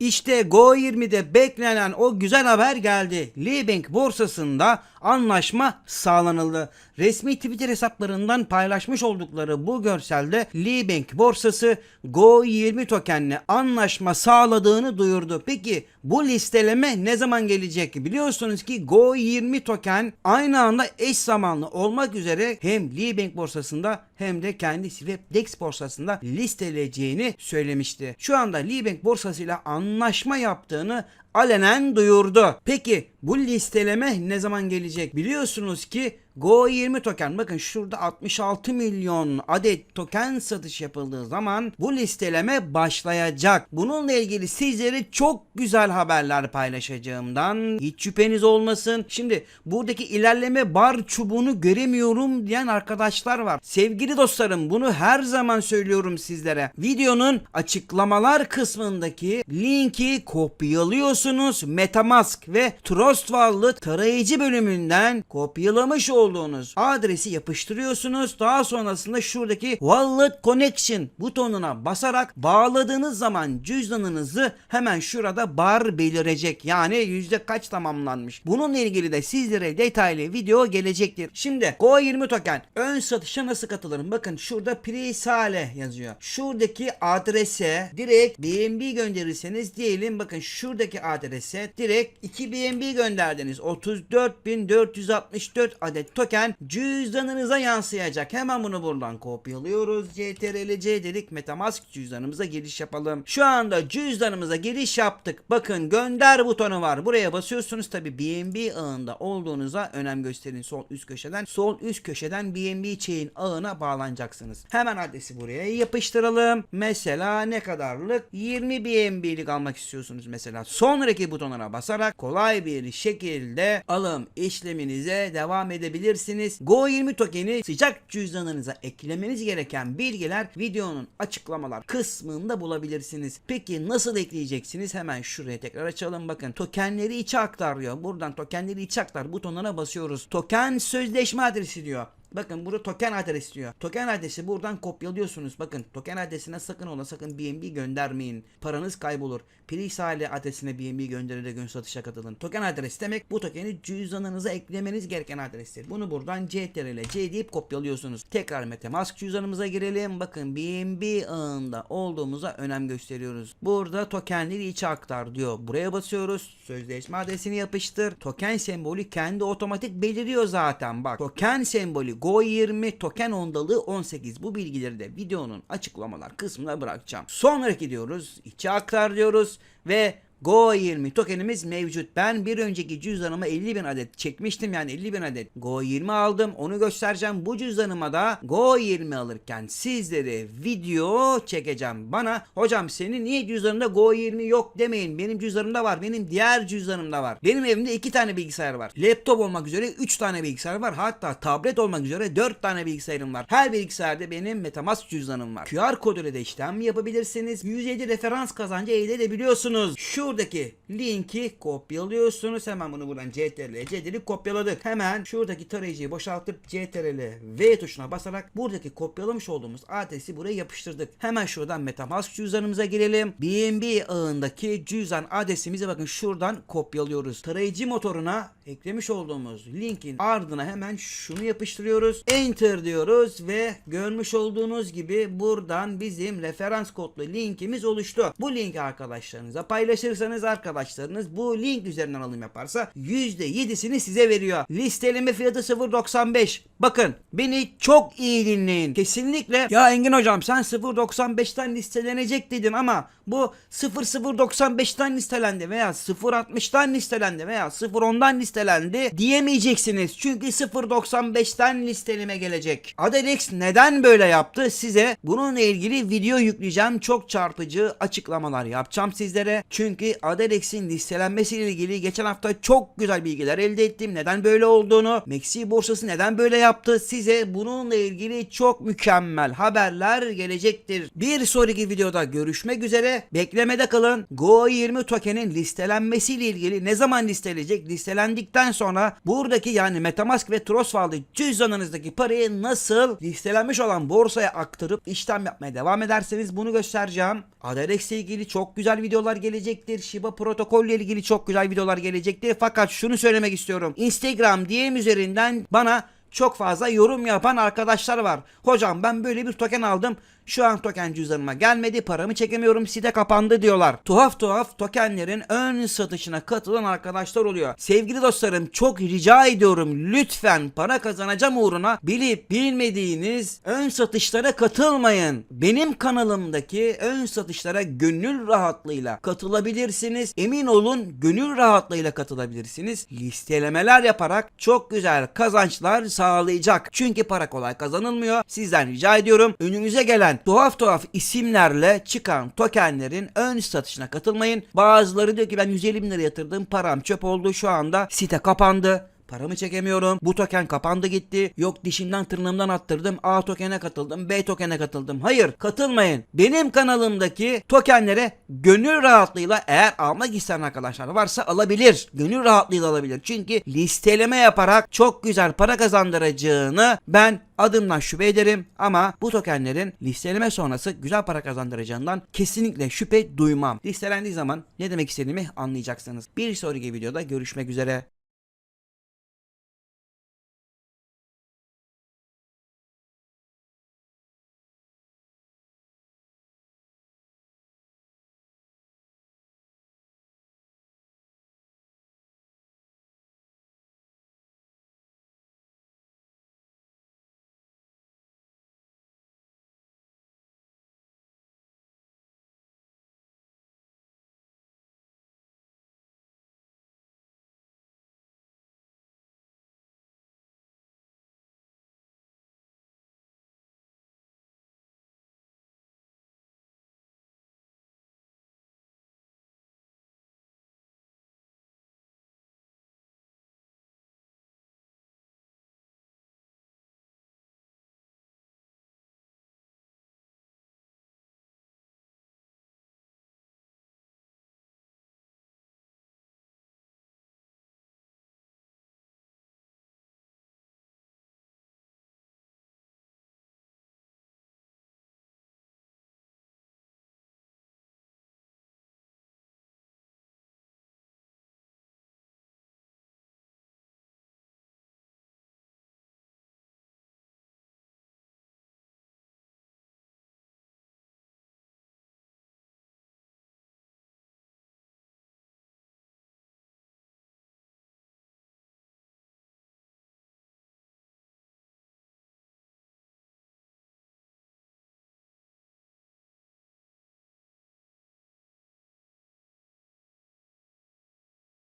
İşte Go20'de beklenen o güzel haber geldi. Libank borsasında anlaşma sağlanıldı. Resmi Twitter hesaplarından paylaşmış oldukları bu görselde Libank borsası Go20 tokenle anlaşma sağladığını duyurdu. Peki bu listeleme ne zaman gelecek? Biliyorsunuz ki Go20 token aynı anda eş zamanlı olmak üzere hem Libank borsasında hem de kendi Swapdex borsasında listeleyeceğini söylemişti. Şu anda Libank borsasıyla anlaşma yaptığını alenen duyurdu. Peki bu listeleme ne zaman gelecek? Biliyorsunuz ki Go20 token bakın şurada 66 milyon adet token satış yapıldığı zaman bu listeleme başlayacak. Bununla ilgili sizlere çok güzel haberler paylaşacağımdan hiç şüpheniz olmasın. Şimdi buradaki ilerleme bar çubuğunu göremiyorum diyen arkadaşlar var. Sevgili dostlarım bunu her zaman söylüyorum sizlere. Videonun açıklamalar kısmındaki linki kopyalıyorsunuz. Metamask ve Trust Wallet tarayıcı bölümünden kopyalamış olduğunuz adresi yapıştırıyorsunuz. Daha sonrasında şuradaki Wallet Connection butonuna basarak bağladığınız zaman cüzdanınızı hemen şurada bar belirecek. Yani yüzde kaç tamamlanmış. Bununla ilgili de sizlere detaylı video gelecektir. Şimdi Go20 token ön satışa nasıl katılırım? Bakın şurada pre-sale yazıyor. Şuradaki adrese direkt BNB gönderirseniz diyelim bakın şuradaki adrese direkt 2 BNB gönderdiniz. 34.464 adet token cüzdanınıza yansıyacak. Hemen bunu buradan kopyalıyoruz. CTRL-C dedik Metamask cüzdanımıza giriş yapalım. Şu anda cüzdanımıza giriş yaptık. Bakın gönder butonu var. Buraya basıyorsunuz. Tabi BNB ağında olduğunuza önem gösterin sol üst köşeden. Sol üst köşeden BNB chain ağına bağlanacaksınız. Hemen adresi buraya yapıştıralım. Mesela ne kadarlık? 20 BNB'lik almak istiyorsunuz mesela. Sonraki butonuna basarak kolay bir şekilde alım işleminize devam edebilirsiniz. Go20 tokeni sıcak cüzdanınıza eklemeniz gereken bilgiler videonun açıklamalar kısmında bulabilirsiniz. Peki nasıl ekleyeceksiniz? Hemen şuraya tekrar açalım. Bakın tokenleri içe aktar diyor. Buradan tokenleri içe aktar butonuna basıyoruz. Token sözleşme adresi diyor. Bakın burada token adresi diyor. Token adresi buradan kopyalıyorsunuz. Bakın token adresine sakın ola sakın BNB göndermeyin. Paranız kaybolur. Prisale adresine BNB göndererek ön satışa katılın. Token adresi demek bu tokeni cüzdanınıza eklemeniz gereken adrestir. Bunu buradan CTRL C deyip kopyalıyorsunuz. Tekrar Metamask cüzdanımıza girelim. Bakın BNB ağında olduğumuza önem gösteriyoruz. Burada tokenleri içe aktar diyor. Buraya basıyoruz. Sözleşme adresini yapıştır. Token sembolü kendi otomatik beliriyor zaten. Bak token sembolü Go20 token ondalığı 18. Bu bilgileri de videonun açıklamalar kısmına bırakacağım. Sonraki gidiyoruz. İçe aktar diyoruz ve Go20 tokenimiz mevcut. Ben bir önceki cüzdanıma 50 bin adet çekmiştim yani 50 bin adet Go20 aldım. Onu göstereceğim. Bu cüzdanıma da Go20 alırken sizlere video çekeceğim. Bana hocam senin niye cüzdanında Go20 yok demeyin. Benim cüzdanımda var. Benim diğer cüzdanımda var. Benim evimde 2 tane bilgisayar var. Laptop olmak üzere 3 tane bilgisayar var. Hatta tablet olmak üzere 4 tane bilgisayarım var. Her bilgisayarda benim Metamask cüzdanım var. QR koduyla da işlem yapabilirsiniz. 107 referans kazancı elde edebiliyorsunuz. Şuradaki linki kopyalıyorsunuz. Hemen bunu buradan CTRL C dedik kopyaladık. Hemen şuradaki tarayıcıyı boşaltıp CTRL V tuşuna basarak buradaki kopyalamış olduğumuz adresi buraya yapıştırdık. Hemen şuradan Metamask cüzdanımıza girelim. BNB ağındaki cüzdan adresimizi bakın şuradan kopyalıyoruz. Tarayıcı motoruna eklemiş olduğumuz linkin ardına hemen şunu yapıştırıyoruz. Enter diyoruz ve görmüş olduğunuz gibi buradan bizim referans kodlu linkimiz oluştu. Bu linki arkadaşlarınıza paylaşırsanız arkadaşlarınız bu link üzerinden alım yaparsa %7'sini size veriyor. Listeleme fiyatı 0.95. Bakın beni çok iyi dinleyin. Kesinlikle ya Engin hocam sen 0.95'ten listelenecek dedin ama bu 0095'ten listelendi veya 0.60'tan listelendi veya 0.10'dan listelendi diyemeyeceksiniz. Çünkü 0.95'ten listeleme gelecek. Aderex neden böyle yaptı? Size bununla ilgili video yükleyeceğim. Çok çarpıcı açıklamalar yapacağım sizlere. Çünkü Çünkü Adelex'in listelenmesiyle ilgili geçen hafta çok güzel bilgiler elde ettim. Neden böyle olduğunu, Meksi borsası neden böyle yaptı size bununla ilgili çok mükemmel haberler gelecektir. Bir sonraki videoda görüşmek üzere. Beklemede kalın. Go20 token'in listelenmesiyle ilgili ne zaman listelenecek? Listelendikten sonra buradaki yani Metamask ve Trust Wallet cüzdanınızdaki parayı nasıl listelenmiş olan borsaya aktarıp işlem yapmaya devam ederseniz bunu göstereceğim. Adarex ile ilgili çok güzel videolar gelecektir. Shiba protokol ile ilgili çok güzel videolar gelecektir. Fakat şunu söylemek istiyorum. Instagram DM üzerinden bana çok fazla yorum yapan arkadaşlar var. Hocam ben böyle bir token aldım. Şu an token cüzdanıma gelmedi. Paramı çekemiyorum. Site kapandı diyorlar. Tuhaf tuhaf tokenlerin ön satışına katılan arkadaşlar oluyor. Sevgili dostlarım çok rica ediyorum. Lütfen para kazanacağım uğruna bilip bilmediğiniz ön satışlara katılmayın. Benim kanalımdaki ön satışlara gönül rahatlığıyla katılabilirsiniz. Emin olun gönül rahatlığıyla katılabilirsiniz. Listelemeler yaparak çok güzel kazançlar sağlayacak. Çünkü para kolay kazanılmıyor. Sizden rica ediyorum önünüze gelen tuhaf tuhaf isimlerle çıkan tokenlerin ön satışına katılmayın. Bazıları diyor ki ben 150 bin lira yatırdım param çöp oldu şu anda site kapandı. Paramı çekemiyorum. Bu token kapandı gitti. Yok dişimden tırnağımdan attırdım. A tokene katıldım. B tokene katıldım. Hayır katılmayın. Benim kanalımdaki tokenlere gönül rahatlığıyla eğer almak isteyen arkadaşlar varsa alabilir. Gönül rahatlığıyla alabilir. Çünkü listeleme yaparak çok güzel para kazandıracağını ben adımdan şüphe ederim ama bu tokenlerin listeleme sonrası güzel para kazandıracağından kesinlikle şüphe duymam. Listelendiği zaman ne demek istediğimi anlayacaksınız. Bir sonraki videoda görüşmek üzere.